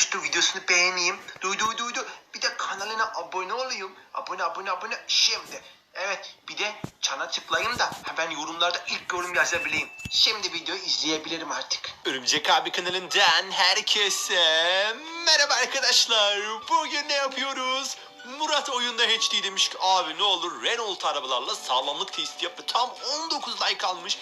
yapmış dur videosunu beğeneyim. Duydu duydu. Bir de kanalına abone olayım. Abone abone abone şimdi. Evet bir de çana tıklayayım da hemen yorumlarda ilk yorum yazabileyim. Şimdi videoyu izleyebilirim artık. Örümcek abi kanalından herkese merhaba arkadaşlar. Bugün ne yapıyoruz? Murat oyunda HD demiş ki abi ne olur Renault arabalarla sağlamlık testi yap. Tam 19 like almış.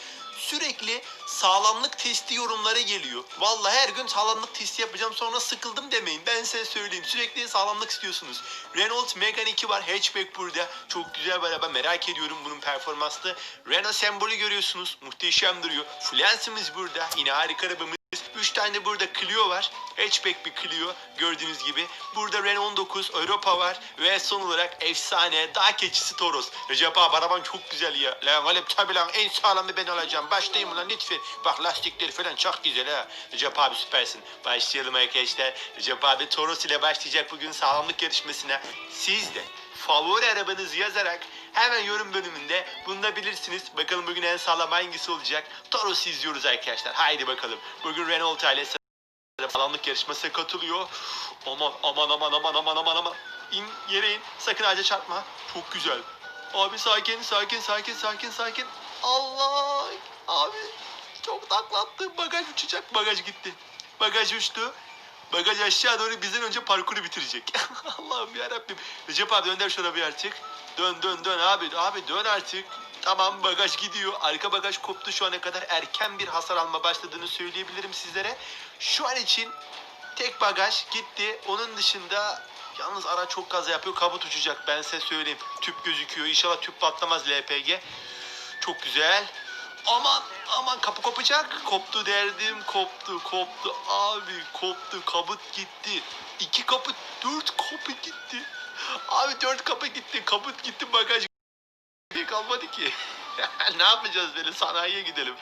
Sürekli sağlamlık testi yorumları geliyor. Vallahi her gün sağlamlık testi yapacağım sonra sıkıldım demeyin. Ben size söyleyeyim. Sürekli sağlamlık istiyorsunuz. Renault Megane 2 var. Hatchback burada. Çok güzel bir araba. Merak ediyorum bunun performansını. Renault sembolü görüyorsunuz. Muhteşem duruyor. Fluence'ımız burada. Yine harika arabamız. 3 tane burada Clio var. Hatchback bir Clio gördüğünüz gibi. Burada Renault 19 Europa var. Ve son olarak efsane dağ keçisi Toros. Recep abi araban çok güzel ya. Lan oğlum tabi lan en sağlamı ben olacağım. Başlayayım lan lütfen. Bak lastikleri falan çok güzel ha. Recep abi süpersin. Başlayalım arkadaşlar. Recep abi Toros ile başlayacak bugün sağlamlık yarışmasına. Siz de favori arabanızı yazarak hemen yorum bölümünde bulunabilirsiniz. Bakalım bugün en sağlam hangisi olacak. Toros'u izliyoruz arkadaşlar. Haydi bakalım. Bugün Renault ile sağlamlık yarışmasına katılıyor. Aman aman aman aman aman aman aman. İn yere in. Sakın ağaca çarpma. Çok güzel. Abi sakin sakin sakin sakin sakin. Allah. Abi çok taklattı. Bagaj uçacak. Bagaj gitti. Bagaj uçtu. Bagaj aşağı doğru bizden önce parkuru bitirecek. Allah'ım ya Rabbim. Recep abi dönder şu arabayı artık. Dön dön dön abi. Abi dön artık. Tamam bagaj gidiyor. Arka bagaj koptu şu ana kadar erken bir hasar alma başladığını söyleyebilirim sizlere. Şu an için tek bagaj gitti. Onun dışında yalnız araç çok kaza yapıyor. Kabut uçacak ben size söyleyeyim. Tüp gözüküyor. İnşallah tüp patlamaz LPG. Çok güzel. Aman aman kapı kopacak. Koptu derdim koptu koptu abi koptu kabut gitti. İki kapı dört kapı gitti. Abi dört kapı gitti kabut gitti bagaj kalmadı ki. ne yapacağız böyle sanayiye gidelim.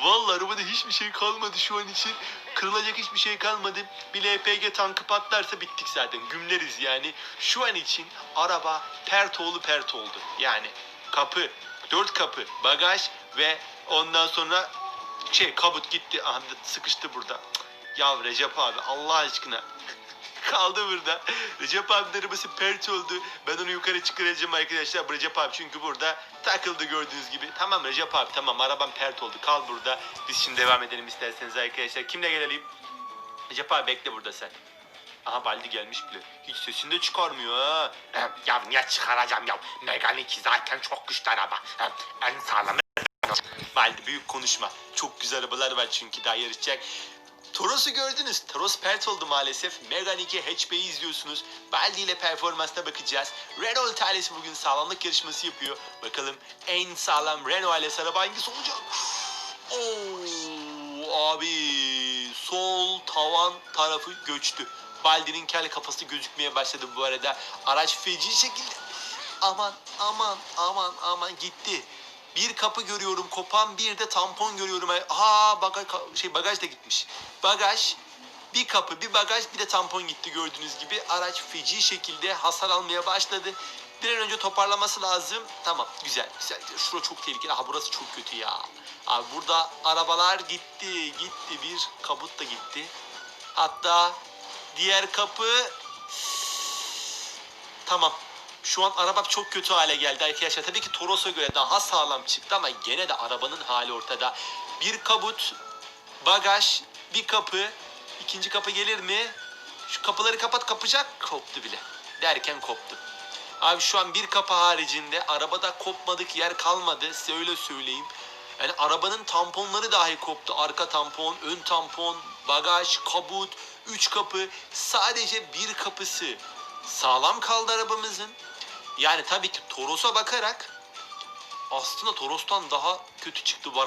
Vallahi arabada hiçbir şey kalmadı şu an için. Kırılacak hiçbir şey kalmadı. Bir LPG tankı patlarsa bittik zaten. Gümleriz yani. Şu an için araba pert oğlu pert oldu. Yani kapı, dört kapı, bagaj ve ondan sonra şey kabut gitti. Aha, sıkıştı burada. Ya Recep abi Allah aşkına kaldı burada. Recep abinin arabası pert oldu. Ben onu yukarı çıkaracağım arkadaşlar. Recep abi çünkü burada takıldı gördüğünüz gibi. Tamam Recep abi tamam arabam pert oldu. Kal burada. Biz şimdi devam edelim isterseniz arkadaşlar. Kimle gelelim? Recep abi bekle burada sen. Aha Baldi gelmiş bile. Hiç sesini de çıkarmıyor ha. Ya niye çıkaracağım ya? Megane 2 zaten çok güçlü araba. En sağlamı. Baldi büyük konuşma. Çok güzel arabalar var çünkü daha yarışacak. Toros'u gördünüz. Toros pert oldu maalesef. Megane 2 hatchback'i izliyorsunuz. Baldi ile performansına bakacağız. Renault ailesi bugün sağlamlık yarışması yapıyor. Bakalım en sağlam Renault ailesi araba hangisi olacak? Oo, abi sol tavan tarafı göçtü. Baldi'nin kel kafası gözükmeye başladı bu arada. Araç feci şekilde aman aman aman aman gitti. Bir kapı görüyorum kopan bir de tampon görüyorum. Ha bagaj şey bagaj da gitmiş. Bagaj bir kapı bir bagaj bir de tampon gitti gördüğünüz gibi. Araç feci şekilde hasar almaya başladı. Bir an önce toparlaması lazım. Tamam güzel güzel. Şura çok tehlikeli. Ha burası çok kötü ya. Abi burada arabalar gitti gitti. Bir kabut da gitti. Hatta diğer kapı Tamam. Şu an araba çok kötü hale geldi arkadaşlar. Tabii ki Toros'a göre daha sağlam çıktı ama gene de arabanın hali ortada. Bir kabut, bagaj, bir kapı. ikinci kapı gelir mi? Şu kapıları kapat kapacak. Koptu bile. Derken koptu. Abi şu an bir kapı haricinde arabada kopmadık yer kalmadı. Size öyle söyleyeyim. Yani arabanın tamponları dahi koptu. Arka tampon, ön tampon, bagaj, kabut, üç kapı. Sadece bir kapısı sağlam kaldı arabamızın. Yani tabii ki Toros'a bakarak aslında Toros'tan daha kötü çıktı bu araba.